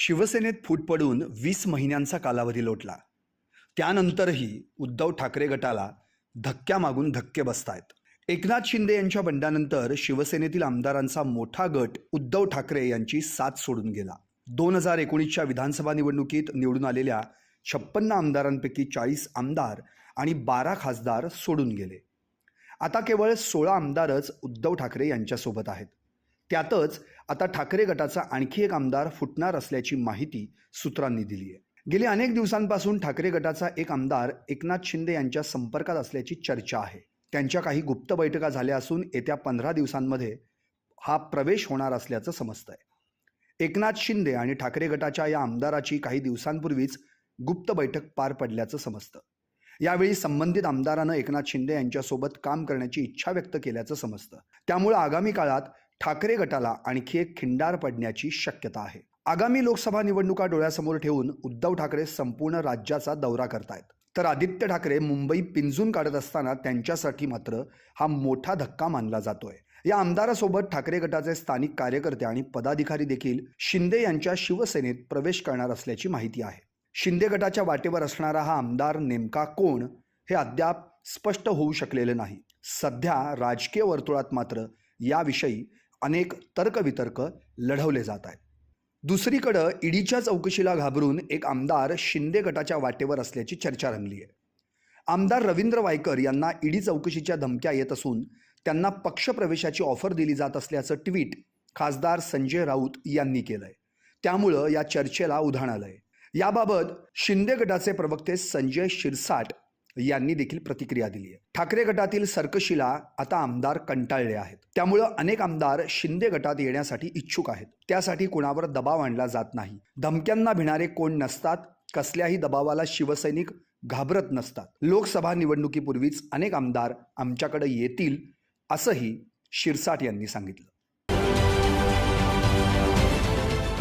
शिवसेनेत फूट पडून वीस महिन्यांचा कालावधी लोटला. त्यानंतरही उद्धव ठाकरे गटाला धक्क्या मागून धक्के बसतायत. एकनाथ शिंदे यांच्या बंडानंतर शिवसेनेतील आमदारांचा मोठा गट उद्धव ठाकरे यांची साथ सोडून गेला. दोन हजार एकोणीसच्या विधानसभा निवडणुकीत निवडून आलेल्या छप्पन्न आमदारांपैकी चाळीस आमदार आणि बारा खासदार सोडून गेले. आता केवळ सोळा आमदारच उद्धव ठाकरे यांच्यासोबत आहेत. त्यातच आता ठाकरे गटाचा आणखी एक आमदार फुटणार असल्याची माहिती सूत्रांनी दिली आहे. गेली अनेक दिवसांपासून ठाकरे गटाचा एक आमदार एकनाथ शिंदे यांच्या संपर्कात असल्याची चर्चा आहे. त्यांच्या काही गुप्त बैठका झाल्या असून येत्या पंधरा दिवसांमध्ये हा प्रवेश होणार असल्याचं समजतंय. एकनाथ शिंदे आणि ठाकरे गटाच्या या आमदाराची काही दिवसांपूर्वीच गुप्त बैठक पार पडल्याचं समजतं. यावेळी संबंधित आमदारानं एकनाथ शिंदे यांच्यासोबत काम करण्याची इच्छा व्यक्त केल्याचं समजतं. त्यामुळे आगामी काळात ठाकरे गटाला आणखी एक खिंडार पडण्याची शक्यता आहे. आगामी लोकसभा निवडणुका डोळ्यासमोर ठेवून उद्धव ठाकरे संपूर्ण राज्याचा दौरा करतायत. तर आदित्य ठाकरे मुंबई पिंजून काढत असताना त्यांच्यासाठी मात्र हा मोठा धक्का मानला जातोय. या आमदारासोबत ठाकरे गटाचे स्थानिक कार्यकर्ते आणि पदाधिकारी देखील शिंदे यांच्या शिवसेनेत प्रवेश करणार असल्याची माहिती आहे. शिंदे गटाच्या वाटेवर असणारा हा आमदार नेमका कोण हे अद्याप स्पष्ट होऊ शकलेलं नाही. सध्या राजकीय वर्तुळात मात्र याविषयी अनेक तर्कवितर्क लढवले जात आहेत. दुसरीकडं ईडीच्या चौकशीला घाबरून एक आमदार शिंदे गटाच्या वाटेवर असल्याची चर्चा रंगली आहे. आमदार रवींद्र वायकर यांना ईडी चौकशीच्या धमक्या येत असून त्यांना पक्षप्रवेशाची ऑफर दिली जात असल्याचं ट्विट खासदार संजय राऊत यांनी केलंय. त्यामुळं या चर्चेला उधाण आलंय. याबाबत शिंदे गटाचे प्रवक्ते संजय शिरसाट यांनी देखील प्रतिक्रिया दिली आहे. ठाकरे गटातील सर्कशीला आता आमदार कंटाळले आहेत. त्यामुळं अनेक आमदार शिंदे गटात येण्यासाठी इच्छुक आहेत. त्यासाठी कुणावर दबाव आणला जात नाही. धमक्यांना भिणारे कोण नसतात कसल्याही दबावाला शिवसैनिक घाबरत नसतात. लोकसभा निवडणुकीपूर्वीच अनेक आमदार आमच्याकडे येतील असंही शिरसाट यांनी सांगितलं.